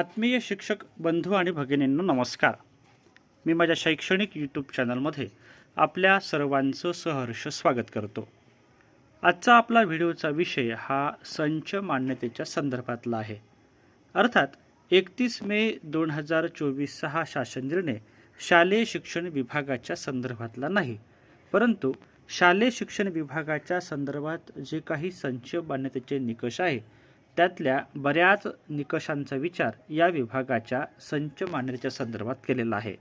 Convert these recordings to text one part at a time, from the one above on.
आत्मीय शिक्षक बंधू आणि भगिनींनो नमस्कार. मी माझ्या शैक्षणिक यूट्यूब चॅनलमध्ये आपल्या सर्वांचं सहर्ष स्वागत करतो. आजचा आपला व्हिडिओचा विषय हा संच मान्यतेच्या संदर्भातला आहे. अर्थात एकतीस मे दोन हजार चोवीसचा हा शासन निर्णय शालेय शिक्षण विभागाच्या संदर्भातला नाही परंतु शालेय शिक्षण विभागाच्या संदर्भात जे काही संच मान्यतेचे निकष आहे त्यातल्या बऱ्याच निकषांचा विचार या विभागाच्या संच मान्यतेच्या संदर्भात केलेला आहे.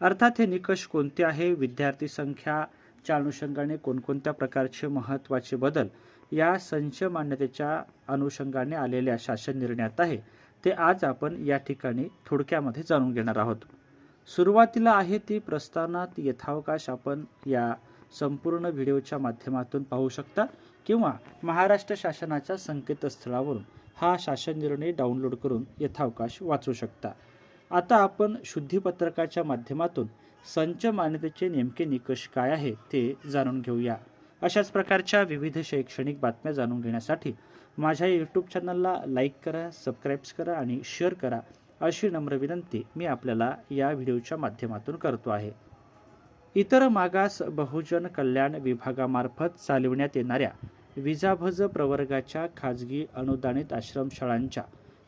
अर्थात हे निकष कोणते आहे? विद्यार्थी संख्याच्या अनुषंगाने कोणकोणत्या प्रकारचे महत्त्वाचे बदल या संच मान्यतेच्या अनुषंगाने आलेल्या शासन निर्णयात आहे ते आज आपण या ठिकाणी थोडक्यामध्ये जाणून घेणार आहोत. सुरुवातीला आहे ती प्रस्थानात यथावकाश आपण या संपूर्ण व्हिडिओच्या माध्यमातून पाहू शकता किंवा महाराष्ट्र शासनाच्या संकेतस्थळावरून हा शासन निर्णय डाउनलोड करून यथावकाश वाचू शकता. आता आपण शुद्धीपत्रकाच्या माध्यमातून संच मान्यतेचे नेमके निकष काय आहे ते जाणून घेऊया. अशाच प्रकारच्या विविध शैक्षणिक बातम्या जाणून घेण्यासाठी माझ्या यूट्यूब चॅनलला लाईक करा सबस्क्राईब्स करा आणि शेअर करा अशी नम्र विनंती मी आपल्याला या व्हिडिओच्या माध्यमातून करतो आहे. इतर मागास बहुजन कल्याण विभागामार्फत चालविण्यात येणाऱ्या विजाभज प्रवर्गाच्या खाजगी अनुदानित आश्रमशाळांच्या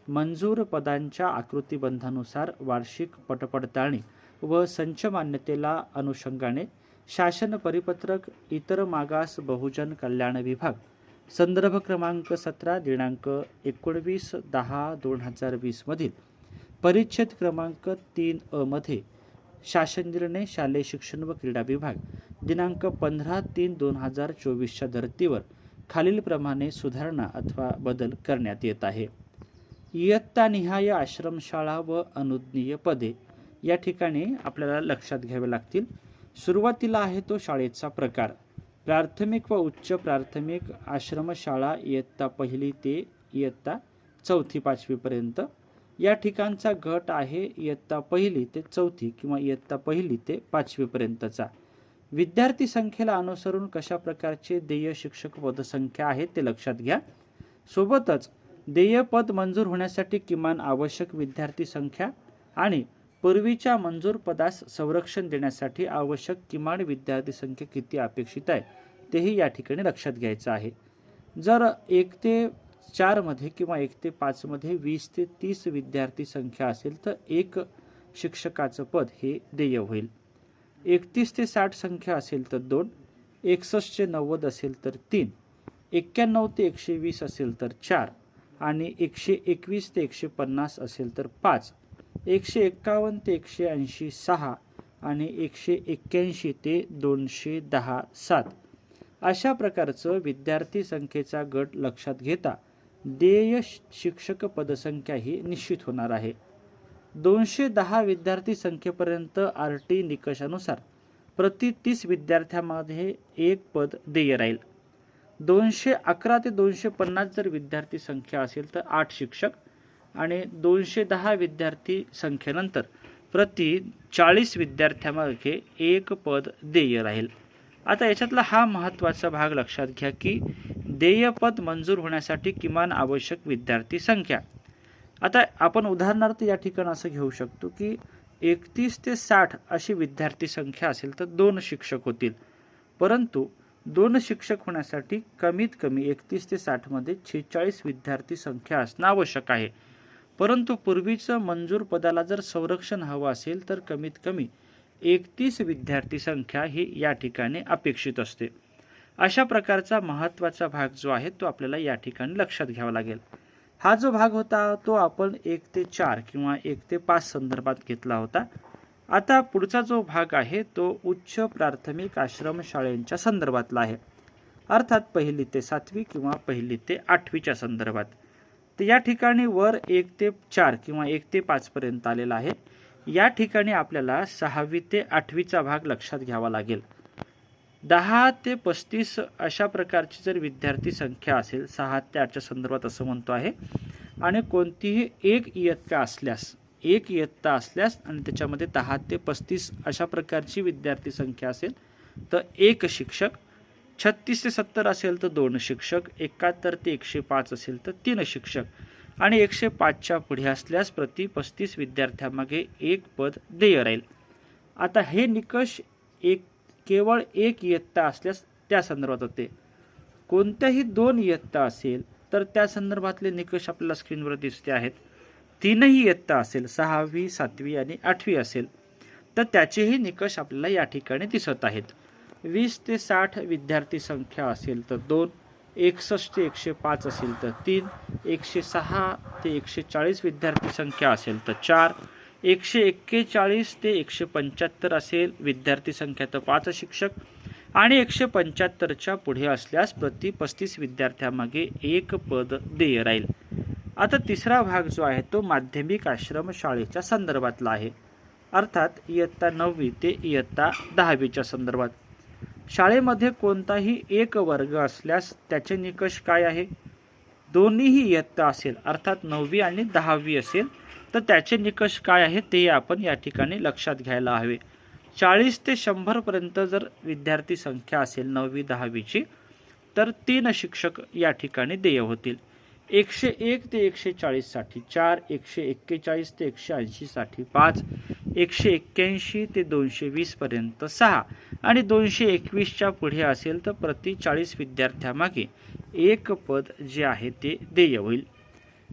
मंजूर पदांच्या आकृतीबंधानुसार वार्षिक पटपडताळणी व संच मान्यतेला अनुषंगाने शासन परिपत्रक इतर मागास बहुजन कल्याण विभाग संदर्भ क्रमांक सतरा दिनांक एकोणवीस दहा दोन हजार वीसमधील परिच्छेद क्रमांक तीन अमध्ये मध्ये शासन निर्णय शालेय शिक्षण व क्रीडा विभाग. दिनांक पंधरा तीन दोन हजार चोवीसच्या धर्तीवर खालीलप्रमाणे सुधारणा अथवा बदल करण्यात येत आहे. इयत्तानिहाय आश्रमशाळा व अनुज्ञेय पदे. या ठिकाणी आपल्याला लक्षात घ्यावे लागतील. सुरुवातीला आहे तो शाळेचा प्रकार. प्राथमिक व उच्च प्राथमिक आश्रमशाळा इयत्ता पहिली ते इयत्ता चौथी पाचवीपर्यंत या ठिकाणचा गट आहे इयत्ता पहिली ते चौथी किंवा इयत्ता पहिली ते पाचवीपर्यंतचा विद्यार्थी संख्येला अनुसरून कशा प्रकारचे देय शिक्षक पदसंख्या आहे ते लक्षात घ्या. सोबतच देय पद मंजूर होण्यासाठी किमान आवश्यक विद्यार्थी संख्या आणि पूर्वीच्या मंजूर पदास संरक्षण देण्यासाठी आवश्यक किमान विद्यार्थी संख्या किती अपेक्षित आहे तेही या ठिकाणी लक्षात घ्यायचं आहे. जर एक ते चारमध्ये किंवा एक ते पाचमध्ये वीस ते तीस विद्यार्थी संख्या असेल तर एक शिक्षकाचं पद हे देय होईल. एकतीस ते साठ संख्या असेल तर दोन एकसष्ट ते नव्वद असेल तर तीन एक्क्याण्णव ते एकशे वीस असेल तर चार आणि एकशे एकवीस ते एकशे पन्नास असेल तर पाच एकशे एक्कावन्न ते एकशे ऐंशी सहा आणि एकशे एक्क्याऐंशी ते दोनशे दहा सात. अशा प्रकारचं विद्यार्थी संख्येचा गट लक्षात घेता देय शिक्षक पदसंख्या ही निश्चित होणार आहे. दोनशे दहा विद्यार्थी संख्येपर्यंत आर टी निकषानुसार प्रति तीस विद्यार्थ्यामध्ये एक पद देय राहील. दोनशे अकरा ते दोनशे पन्नास जर विद्यार्थी संख्या असेल तर आठ शिक्षक आणि दोनशे दहा विद्यार्थी संख्येनंतर प्रति चाळीस विद्यार्थ्यामागे एक पद देय राहील. आता याच्यातला हा महत्त्वाचा भाग लक्षात घ्या की देयपद मंजूर होण्यासाठी किमान आवश्यक विद्यार्थी संख्या. आता आपण उदाहरणार्थ या ठिकाणी असं घेऊ शकतो की एकतीस ते साठ अशी विद्यार्थी संख्या असेल तर दोन शिक्षक होतील. परंतु दोन शिक्षक होण्यासाठी कमीत कमी एकतीस ते साठमध्ये छेचाळीस विद्यार्थी संख्या असणं आवश्यक आहे. परंतु पूर्वीचं मंजूर पदाला जर संरक्षण हवं असेल तर कमीत कमी एकतीस विद्यार्थी संख्या ही या ठिकाणी अपेक्षित असते. अशा प्रकारचा महत्त्वाचा भाग जो आहे तो आपल्याला या ठिकाणी लक्षात घ्यावा लागेल. हा जो भाग होता तो आपण एक ते चार किंवा एक ते पाच संदर्भात घेतला होता. आता पुढचा जो भाग आहे तो उच्च प्राथमिक आश्रमशाळेंच्या संदर्भातला आहे. अर्थात पहिली ते सातवी किंवा पहिली ते आठवीच्या संदर्भात. तर या ठिकाणी वर एक ते चार किंवा एक ते पाचपर्यंत आलेला आहे. या ठिकाणी आपल्याला सहावी ते आठवीचा भाग लक्षात घ्यावा लागेल. दहा ते पस्तीस अशा प्रकारची जर विद्यार्थी संख्या असेल सहा ते आठच्या संदर्भात असं म्हणतो आहे आणि कोणतीही एक इयत्ता असल्यास एक इयत्ता असल्यास आणि त्याच्यामध्ये दहा ते पस्तीस अशा प्रकारची विद्यार्थी संख्या असेल तर एक शिक्षक छत्तीस ते सत्तर असेल तर दोन शिक्षक एकाहत्तर ते एकशे पाच असेल तर तीन शिक्षक आणि एकशे पाचच्या पुढे असल्यास प्रति पस्तीस विद्यार्थ्यामागे एक पद देय राहील. आता हे निकष एक केवळ एक इयत्ता असल्यास त्या संदर्भात होते. कोणत्याही दोन इयत्ता असेल तर त्या संदर्भातले निकष आपल्याला स्क्रीनवर दिसते आहेत. तीनही इयत्ता असेल सहावी सातवी आणि आठवी असेल तर त्याचेही निकष आपल्याला या ठिकाणी दिसत आहेत. वीस ते साठ विद्यार्थी संख्या असेल तर दोन. एकसष्ट ते एकशे पाच असेल तर तीन. एकशे सहा ते एकशे चाळीस विद्यार्थी संख्या असेल तर चार. एकशे एक्केचाळीस ते एकशे पंच्याहत्तर असेल विद्यार्थी संख्या तर पाच शिक्षक आणि एकशे पंच्याहत्तरच्या पुढे असल्यास प्रति पस्तीस विद्यार्थ्यामागे एक पद देय राहील. आता तिसरा भाग जो आहे तो माध्यमिक आश्रम शाळेच्या संदर्भातला आहे. अर्थात इयत्ता नववी ते इयत्ता दहावीच्या संदर्भात. शाळेमध्ये कोणताही एक वर्ग असल्यास त्याचे निकष काय आहे? दोन्हीही इयत्ता असेल अर्थात नववी आणि दहावी असेल तर त्याचे निकष काय आहे ते आपण या ठिकाणी लक्षात घ्यायला हवे. चाळीस ते शंभरपर्यंत जर विद्यार्थी संख्या असेल नववी दहावीची तर तीन शिक्षक या ठिकाणी देय होतील. एकशे एक ते एकशे चाळीससाठी चार एकशे एक्केचाळीस ते एकशे ऐंशीसाठी पाच एकशे एक्क्याऐंशी ते दोनशे वीसपर्यंत सहा आणि दोनशे एकवीसच्या पुढे असेल तर प्रति चाळीस विद्यार्थ्यामागे एक पद जे आहे ते देय होईल.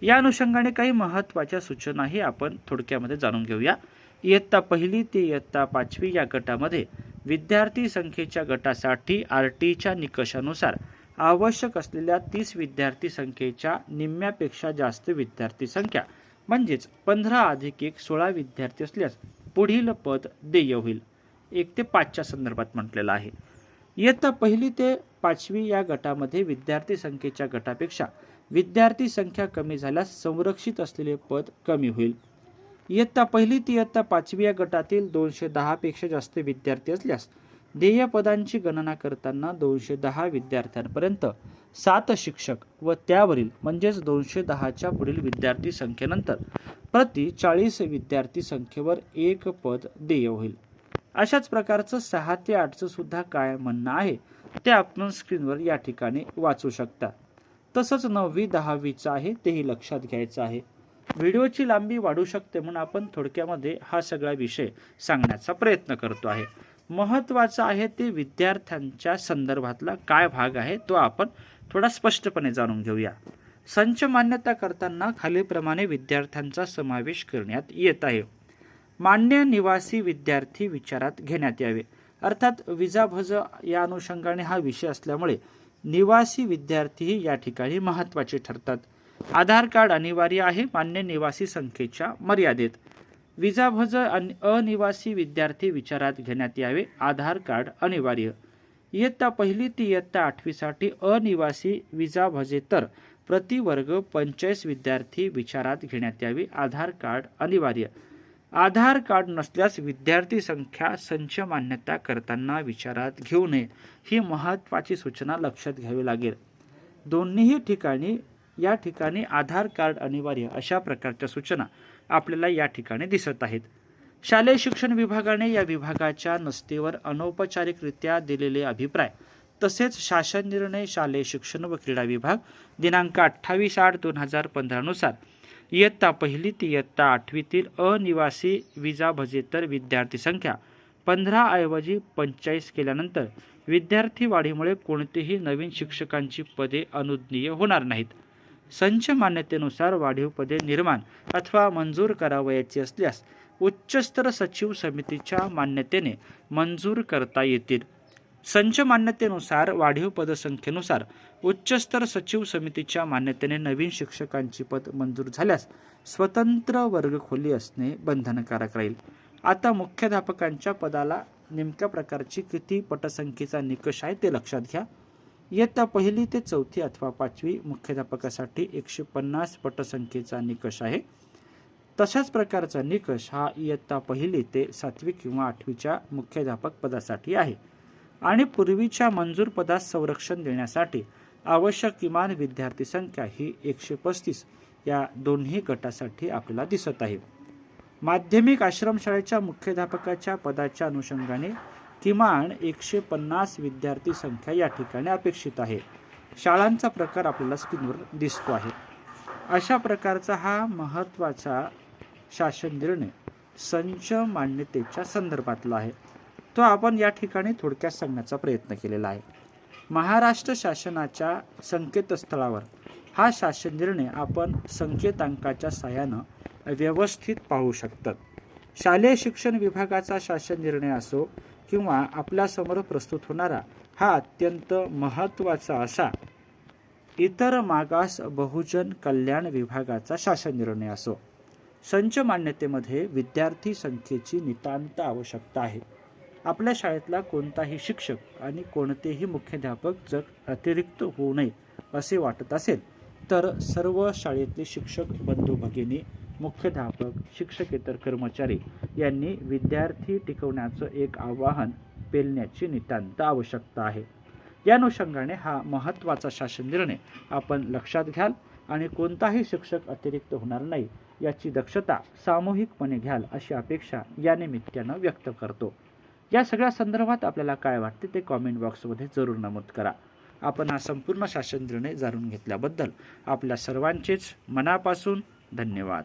या अनुषंगाने काही महत्त्वाच्या सूचनाही आपण थोडक्यामध्ये जाणून घेऊया. इयत्ता पहिली ते इयत्ता पाचवी या गटामध्ये विद्यार्थी संख्येच्या गटासाठी आर टीच्या निकषानुसार आवश्यक असलेल्या तीस विद्यार्थी संख्येच्या निम्म्यापेक्षा जास्त विद्यार्थी संख्या म्हणजेच पंधरा अधिक एक सोळा विद्यार्थी असल्यास पुढील पद देय होईल. एक ते पाचच्या संदर्भात म्हटलेलं आहे. इयत्ता पहिली ते पाचवी या गटामध्ये विद्यार्थी संख्येच्या गटापेक्षा विद्यार्थी संख्या कमी झाल्यास संरक्षित असलेले पद कमी होईल. इयत्ता पहिली ते इयत्ता पाचवी या गटातील दोनशे दहापेक्षा जास्त विद्यार्थी असल्यास ध्येय पदांची गणना करताना दोनशे दहा विद्यार्थ्यांपर्यंत सात शिक्षक व त्यावरील म्हणजेच दोनशे दहाच्या पुढील विद्यार्थी संख्येनंतर प्रति चाळीस विद्यार्थी संख्येवर एक पद देय होईल. अशाच प्रकारचं सहा ते आठचं सुद्धा काय म्हणणं आहे ते आपण स्क्रीनवर या ठिकाणी वाचू शकता. तसंच नववी दहावीचं आहे तेही लक्षात घ्यायचं आहे. व्हिडिओची लांबी वाढू शकते म्हणून आपण थोडक्यामध्ये हा सगळा विषय सांगण्याचा प्रयत्न करतो आहे. महत्त्वाचं आहे ते विद्यार्थ्यांच्या संदर्भातला काय भाग आहे तो आपण थोडा स्पष्टपणे जाणून घेऊया. संच मान्यता करताना खालीलप्रमाणे विद्यार्थ्यांचा समावेश करण्यात येत आहे. मान्य निवासी विद्यार्थी विचारात घेण्यात यावे. अर्थात विजाभज या अनुषंगाने हा विषय असल्यामुळे निवासी विद्यार्थीही या ठिकाणी महत्त्वाचे ठरतात. आधार कार्ड अनिवार्य आहे मान्य निवासी संख्येच्या मर्यादेत. विजाभज अनिवासी विद्यार्थी विचारात घेण्यात यावे आधार कार्ड अनिवार्य. इयत्ता पहिली ती इयत्ता आठवीसाठी अनिवासी विजाभजेतर प्रतिवर्ग पंचाळीस विद्यार्थी विचारात घेण्यात यावे आधार कार्ड अनिवार्य. आधार कार्ड नसल्यास विद्यार्थी संख्या संच मान्यता करताना विचारात घेऊ नये ही महत्त्वाची सूचना लक्षात घ्यावी लागेल. दोन्हीही ठिकाणी या ठिकाणी आधार कार्ड अनिवार्य अशा प्रकारच्या सूचना आपल्याला या ठिकाणी दिसत आहेत. शालेय शिक्षण विभागाने या विभागाच्या नस्तीवर अनौपचारिकरित्या दिलेले अभिप्राय तसेच शासन निर्णय शालेय शिक्षण व क्रीडा विभाग दिनांक अठ्ठावीस आठ दोन हजार पंधरानुसार इयत्ता पहिली ते इयत्ता आठवीतील अनिवासी विजा भजेतर विद्यार्थी संख्या पंधराऐवजी पंचेचाळीस केल्यानंतर विद्यार्थी वाढीमुळे कोणतेही नवीन शिक्षकांची पदे अनुज्ञीय होणार नाहीत. संच मान्यतेनुसार वाढीव पदे निर्माण अथवा मंजूर करावयाची असल्यास उच्चस्तर सचिव समितीच्या मान्यतेने मंजूर करता येतील. संच मान्यतेनुसार वाढीव पदसंख्येनुसार उच्चस्तर सचिव समितीच्या मान्यतेने नवीन शिक्षकांची पद मंजूर झाल्यास स्वतंत्र वर्गखोली असणे बंधनकारक राहील. आता मुख्याध्यापकांच्या पदाला नेमक्या प्रकारची किती पटसंख्येचा निकष आहे ते लक्षात घ्या. इयत्ता पहिली ते चौथी अथवा पाचवी मुख्याध्यापकासाठी एकशे पन्नास पटसंख्येचा निकष आहे. तशाच प्रकारचा निकष हा इयत्ता पहिली ते सातवी किंवा आठवीच्या मुख्याध्यापक पदासाठी आहे. आणि पूर्वीच्या मंजूर पदास संरक्षण देण्यासाठी आवश्यक किमान विद्यार्थी संख्या ही एकशे पस्तीस या दोन्ही गटासाठी आपल्याला दिसत आहे. माध्यमिक आश्रमशाळेच्या मुख्याध्यापकाच्या पदाच्या अनुषंगाने किमान एकशे पन्नास विद्यार्थी संख्या या ठिकाणी अपेक्षित आहे. शाळांचा प्रकार आपल्याला स्क्रीनवर दिसतो आहे. अशा प्रकारचा हा महत्त्वाचा शासन निर्णय संच मान्यतेच्या संदर्भातला आहे. तो आपण या ठिकाणी थोडक्यात सांगण्याचा प्रयत्न केलेला आहे. महाराष्ट्र शासनाच्या संकेतस्थळावर हा शासन निर्णय आपण संकेतांकाच्या सहाय्यानं व्यवस्थित पाहू शकतात. शालेय शिक्षण विभागाचा शासन निर्णय असो किंवा आपल्यासमोर प्रस्तुत होणारा हा अत्यंत महत्त्वाचा असा इतर मागास बहुजन कल्याण विभागाचा शासन निर्णय असो. संच मान्यतेमध्ये विद्यार्थी संख्येची नितांत आवश्यकता आहे. आपल्या शाळेतला कोणताही शिक्षक आणि कोणतेही मुख्याध्यापक जर अतिरिक्त होऊ नये असे वाटत असेल तर सर्व शाळेतले शिक्षक बंधू भगिनी मुख्याध्यापक शिक्षकेतर कर्मचारी यांनी विद्यार्थी टिकवण्याचं एक आवाहन पेलण्याची नितांत आवश्यकता आहे. या अनुषंगाने हा महत्त्वाचा शासन निर्णय आपण लक्षात घ्याल आणि कोणताही शिक्षक अतिरिक्त होणार नाही याची दक्षता सामूहिकपणे घ्याल अशी अपेक्षा या निमित्तानं व्यक्त करतो. या सगळ्या संदर्भात आपल्याला काय वाटते ते कॉमेंट बॉक्समध्ये जरूर नमूद करा. आपण हा संपूर्ण शासन निर्णय जाणून घेतल्याबद्दल आपल्या सर्वांचेच मनापासून धन्यवाद.